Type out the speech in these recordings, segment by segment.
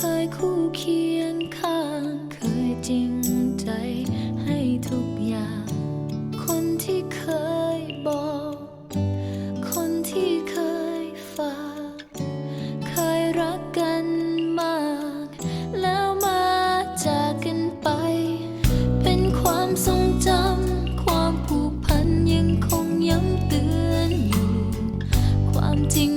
เคยคู่เคียงข้าง เคยจริงใจให้ทุกอย่าง คนที่เคยบอก คนที่เคยฝาก เคยรักกันมาก แล้วมาจากกันไป เป็นความทรงจำ ความผูกพันยังคงย้ำเตือนอยู่ ความจริง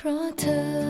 เพราะเธอ